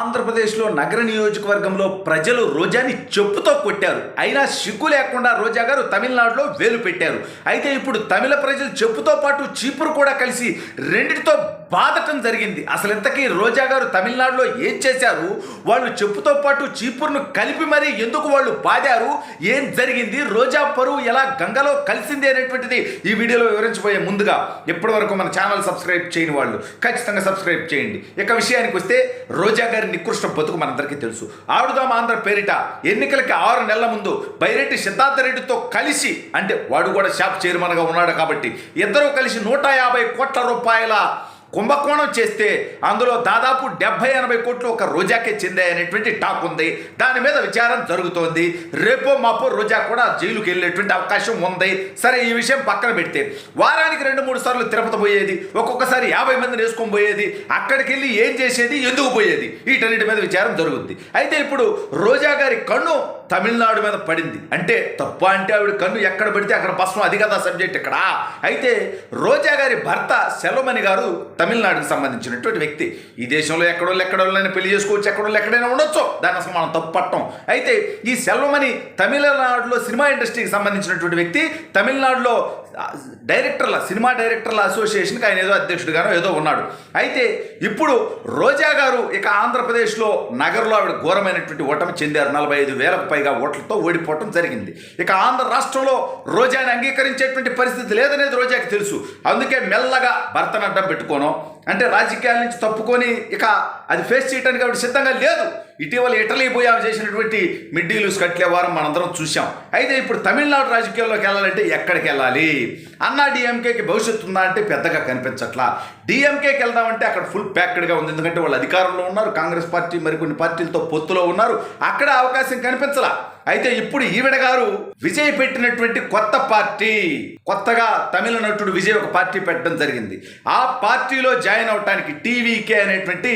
ఆంధ్రప్రదేశ్లో నగర నియోజకవర్గంలో ప్రజలు రోజాని చెప్పుతో కొట్టారు. అయినా సిగ్గు లేకుండా రోజా గారు తమిళనాడులో వేలు పెట్టారు. అయితే ఇప్పుడు తమిళ ప్రజలు చెప్పుతో పాటు చీపురు కూడా కలిసి రెండిటితో బాధటం జరిగింది. అసలు ఇంతకీ రోజా గారు తమిళనాడులో ఏం చేశారు? వాళ్ళు చెప్పుతో పాటు చీపురును కలిపి మరీ ఎందుకు వాళ్ళు బాదారు? ఏం జరిగింది? రోజా పరువు ఎలా గంగలో కలిసింది అనేటువంటిది ఈ వీడియోలో వివరించబోయే ముందుగా ఇప్పటివరకు మన ఛానల్ సబ్స్క్రైబ్ చేయని వాళ్ళు ఖచ్చితంగా సబ్స్క్రైబ్ చేయండి. ఇక విషయానికి వస్తే రోజా గారి నికృష్ట బతుకు మనందరికీ తెలుసు. ఆడుదాం ఆంధ్ర పేరిట ఎన్నికలకి ఆరు నెలల ముందు బైరెడ్డి సిద్ధార్థ రెడ్డితో కలిసి అంటే వాడు కూడా షాప్ చైర్మన్గా ఉన్నాడు కాబట్టి ఇద్దరూ కలిసి నూట యాభై కోట్ల రూపాయల కుంభకోణం చేస్తే అందులో దాదాపు డెబ్బై ఎనభై కోట్లు ఒక రోజాకే చెందాయనేటువంటి టాక్ ఉంది. దాని మీద విచారం జరుగుతోంది. రేపో మాపో రోజా కూడా జైలుకి వెళ్ళేటువంటి అవకాశం ఉంది. సరే ఈ విషయం పక్కన పెడితే వారానికి రెండు మూడు సార్లు తిరుపతి పోయేది ఒక్కొక్కసారి యాభై మందిని వేసుకొని పోయేది అక్కడికి వెళ్ళి ఏం చేసేది ఎందుకు పోయేది వీటన్నిటి మీద విచారం జరుగుద్ది. అయితే ఇప్పుడు రోజా గారి కన్ను తమిళనాడు మీద పడింది. అంటే తప్ప అంటే ఆవిడ కన్ను ఎక్కడ పడితే అక్కడ భస్మం. అది కదా సబ్జెక్ట్ ఇక్కడ. అయితే రోజా గారి భర్త సెలమణి గారు తమిళనాడుకు సంబంధించినటువంటి వ్యక్తి. ఈ దేశంలో ఎక్కడో ఎక్కడోళ్ళైనా పెళ్ళి చేసుకోవచ్చు. ఎక్కడో ఎక్కడైనా ఉండొచ్చు. దాని అసలు మనం తప్పు పట్టం అయితే ఈ సెల్వమణి తమిళనాడులో సినిమా ఇండస్ట్రీకి సంబంధించినటువంటి వ్యక్తి తమిళనాడులో డైరెక్టర్ల సినిమా డైరెక్టర్ల అసోసియేషన్కి ఆయన ఏదో అధ్యక్షుడిగానో ఏదో ఉన్నాడు. అయితే ఇప్పుడు రోజా గారు ఇక ఆంధ్రప్రదేశ్లో నగరంలో ఆవిడ ఘోరమైనటువంటి ఓటమి చెందారు. నలభై ఐదు వేలకు పైగా ఓట్లతో ఓడిపోవటం జరిగింది. ఇక ఆంధ్ర రాష్ట్రంలో రోజాని అంగీకరించేటువంటి పరిస్థితి లేదనేది రోజాకి తెలుసు. అందుకే మెల్లగా భర్తనడ్డం పెట్టుకోను అంటే రాజకీయాల నుంచి తప్పుకొని ఇక అది ఫేస్ చేయడానికి కాబట్టి సిద్ధంగా లేదు. ఇటీవల ఇటలీ పోయి ఆమె చేసినటువంటి మిడ్డీలుస్ కట్లే వారం మనందరం చూసాం అయితే ఇప్పుడు తమిళనాడు రాజకీయాల్లోకి వెళ్ళాలంటే ఎక్కడికి వెళ్ళాలి? అన్నా డిఎంకేకి భవిష్యత్తు ఉందా అంటే పెద్దగా కనిపించట్లా. డిఎంకేకి వెళ్దామంటే అక్కడ ఫుల్ ప్యాక్డ్గా ఉంది. ఎందుకంటే వాళ్ళు అధికారంలో ఉన్నారు. కాంగ్రెస్ పార్టీ మరికొన్ని పార్టీలతో పొత్తులో ఉన్నారు. అక్కడ అవకాశం కనిపించలా. అయితే ఇప్పుడు ఈవిడ గారు విజయ్ పెట్టినటువంటి కొత్త పార్టీ కొత్తగా తమిళ నటుడు విజయ్ ఒక పార్టీ పెట్టడం జరిగింది. ఆ పార్టీలో జాయిన్ అవటానికి టీవీకే అనేటువంటి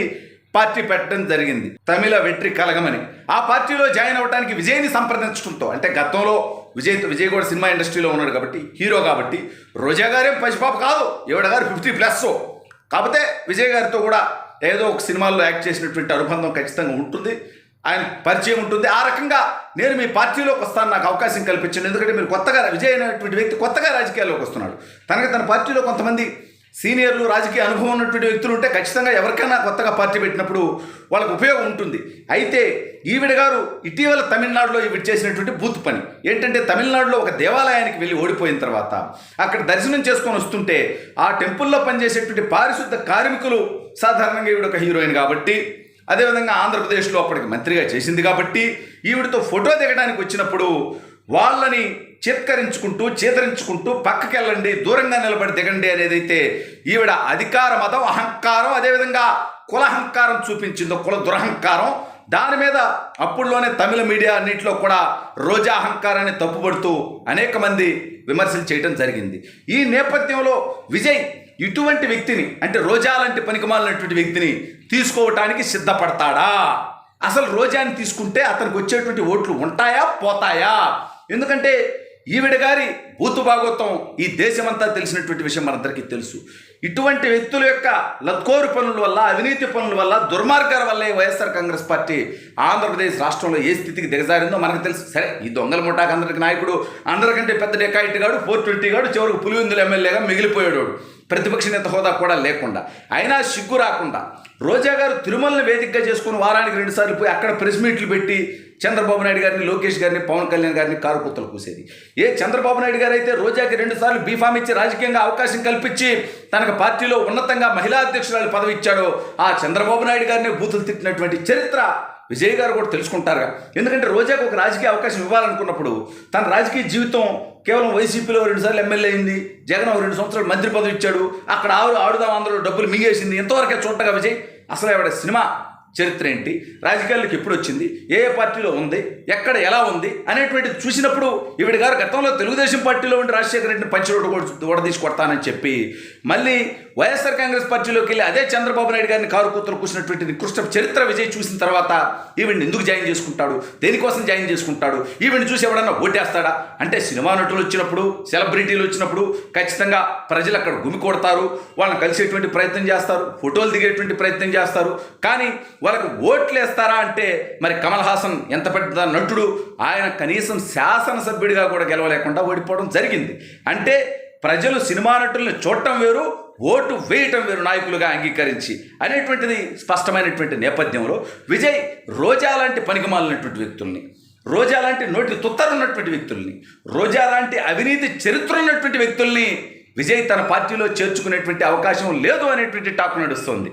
పార్టీ పెట్టడం జరిగింది. తమిళ వెట్రి కలగమని ఆ పార్టీలో జాయిన్ అవడానికి విజయ్ని సంప్రదించడంతో అంటే గతంలో విజయ్ విజయ్ కూడా సినిమా ఇండస్ట్రీలో ఉన్నాడు కాబట్టి హీరో కాబట్టి రోజా గారేం పసిపాప కాదు. ఈవిడ గారు ఫిఫ్టీ ప్లస్. కాకపోతే విజయ్ గారితో కూడా ఏదో ఒక సినిమాల్లో యాక్ట్ చేసినటువంటి అనుబంధం ఖచ్చితంగా ఉంటుంది. ఆయన పరిచయం ఉంటుంది. ఆ రకంగా నేను మీ పార్టీలోకి వస్తాను నాకు అవకాశం కల్పించండి. ఎందుకంటే మీరు కొత్తగా విజయ్ అనేటువంటి వ్యక్తి కొత్తగా రాజకీయాల్లోకి వస్తున్నాడు. తనకి తన పార్టీలో కొంతమంది సీనియర్లు రాజకీయ అనుభవం ఉన్నటువంటి వ్యక్తులు ఉంటే ఖచ్చితంగా ఎవరికైనా కొత్తగా పార్టీ పెట్టినప్పుడు వాళ్ళకు ఉపయోగం ఉంటుంది. అయితే ఈవిడ గారు ఇటీవల తమిళనాడులో ఈవిడ చేసినటువంటి బూత్ పని. ఏంటంటే తమిళనాడులో ఒక దేవాలయానికి వెళ్ళి ఓడిపోయిన తర్వాత అక్కడ దర్శనం చేసుకొని వస్తుంటే ఆ టెంపుల్లో పనిచేసేటువంటి పారిశుద్ధ కార్మికులు సాధారణంగా ఈవిడ ఒక హీరోయిన్ కాబట్టి అదేవిధంగా ఆంధ్రప్రదేశ్లో అప్పటికి మంత్రిగా చేసింది కాబట్టి ఈవిడతో ఫోటో దిగడానికి వచ్చినప్పుడు వాళ్ళని చిత్కరించుకుంటూ చేతరించుకుంటూ పక్కకెళ్ళండి దూరంగా నిలబడి దిగండి అనేది అయితే ఈవిడ అధికార మతం అహంకారం అదేవిధంగా కులహంకారం చూపించిందో కుల దురహంకారం దాని మీద అప్పుడులోనే తమిళ మీడియా అన్నింటిలో కూడా రోజా అహంకారాన్ని తప్పుపడుతూ అనేక మంది విమర్శలు చేయడం జరిగింది. ఈ నేపథ్యంలో విజయ్ ఇటువంటి వ్యక్తిని అంటే రోజా లాంటి పనికిమాలినటువంటి వ్యక్తిని తీసుకోవటానికి సిద్ధపడతాడా? అసలు రోజాని తీసుకుంటే అతనికి వచ్చేటువంటి ఓట్లు ఉంటాయా పోతాయా? ఎందుకంటే ఈవిడ గారి బూతు భాగోత్వం ఈ దేశమంతా తెలిసినటువంటి విషయం మనందరికీ తెలుసు. ఇటువంటి వ్యక్తుల యొక్క లత్కోరు పనుల వల్ల అవినీతి పనుల వల్ల దుర్మార్గాల వల్ల వైఎస్ఆర్ కాంగ్రెస్ పార్టీ ఆంధ్రప్రదేశ్ రాష్ట్రంలో ఏ స్థితికి దిగజారిందో మనకు తెలుసు. సరే ఈ దొంగల ముఠాకి అందరికి నాయకుడు అందరికంటే పెద్ద డెకాయిట్ గాడు ఫోర్ ట్వంటీ గాడు చివరికి పులివెందుల ఎమ్మెల్యేగా మిగిలిపోయాడు ప్రతిపక్ష నేత హోదా కూడా లేకుండా. అయినా సిగ్గు రాకుండా. రోజా గారు తిరుమలని వేదికగా చేసుకుని వారానికి రెండుసార్లు పోయి అక్కడ ప్రెస్ మీట్లు పెట్టి చంద్రబాబు నాయుడు గారిని లోకేష్ గారిని పవన్ కళ్యాణ్ గారిని కారుకుత్తలు కూసేది. ఏ చంద్రబాబు నాయుడు గారు అయితే రోజాకి రెండుసార్లు బీఫామ్ ఇచ్చి రాజకీయంగా అవకాశం కల్పించి తనకు పార్టీలో ఉన్నతంగా మహిళా అధ్యక్షురాలు పదవి ఇచ్చాడో ఆ చంద్రబాబు నాయుడు గారిని బూతులు తిట్టినటువంటి చరిత్ర విజయ్ గారు కూడా తెలుసుకుంటారుగా. ఎందుకంటే రోజాకు ఒక రాజకీయ అవకాశం ఇవ్వాలనుకున్నప్పుడు తన రాజకీయ జీవితం కేవలం వైసీపీలో రెండుసార్లు ఎమ్మెల్యే అయింది జగన్ ఒక రెండు సంవత్సరాలు మంత్రి పదవి ఇచ్చాడు అక్కడ ఆడు ఆడుదాం అందరూ డబ్బులు మిగేసింది. ఎంతవరకే చూడగా విజయ్ అసలు ఆవిడ సినిమా చరిత్ర ఏంటి రాజకీయాల్లోకి ఎప్పుడు వచ్చింది ఏ ఏ పార్టీలో ఉంది ఎక్కడ ఎలా ఉంది అనేటువంటిది చూసినప్పుడు ఈవిడ గారు గతంలో తెలుగుదేశం పార్టీలో ఉండి రాజశేఖర రెడ్డిని పంచి ఓడ తీసి కొడతానని చెప్పి మళ్ళీ వైఎస్ఆర్ కాంగ్రెస్ పార్టీలోకి వెళ్ళి అదే చంద్రబాబు నాయుడు గారిని కారు కూతురు కూర్చున్నటువంటి నికృష్ట చరిత్ర విజయ్ చూసిన తర్వాత ఈవిడ్ని ఎందుకు జాయిన్ చేసుకుంటాడు? దేనికోసం జాయిన్ చేసుకుంటాడు? ఈవిడ్ని చూసి ఎవడన్నా ఓటేస్తాడా? అంటే సినిమా నటులు వచ్చినప్పుడు సెలబ్రిటీలు వచ్చినప్పుడు ఖచ్చితంగా ప్రజలు అక్కడ గుమి కొడతారు వాళ్ళని కలిసేటువంటి ప్రయత్నం చేస్తారు ఫోటోలు దిగేటువంటి ప్రయత్నం చేస్తారు. కానీ వాళ్ళకు ఓట్లు వేస్తారా అంటే మరి కమల్ హాసన్ ఎంత పెద్ద నటుడు? ఆయన కనీసం శాసనసభ్యుడిగా కూడా గెలవలేకుండా ఓడిపోవడం జరిగింది. అంటే ప్రజలు సినిమా నటుల్ని చూడటం వేరు ఓటు వేయటం వేరు నాయకులుగా అంగీకరించి అనేటువంటిది స్పష్టమైనటువంటి నేపథ్యంలో విజయ్ రోజా లాంటి పనికిమాలినటువంటి వ్యక్తుల్ని రోజా లాంటి నోటి తుత్తరున్నటువంటి వ్యక్తుల్ని రోజా లాంటి అవినీతి చరిత్ర ఉన్నటువంటి వ్యక్తుల్ని విజయ్ తన పార్టీలో చేర్చుకునేటువంటి అవకాశం లేదు అనేటువంటి టాక్ నడుస్తోంది.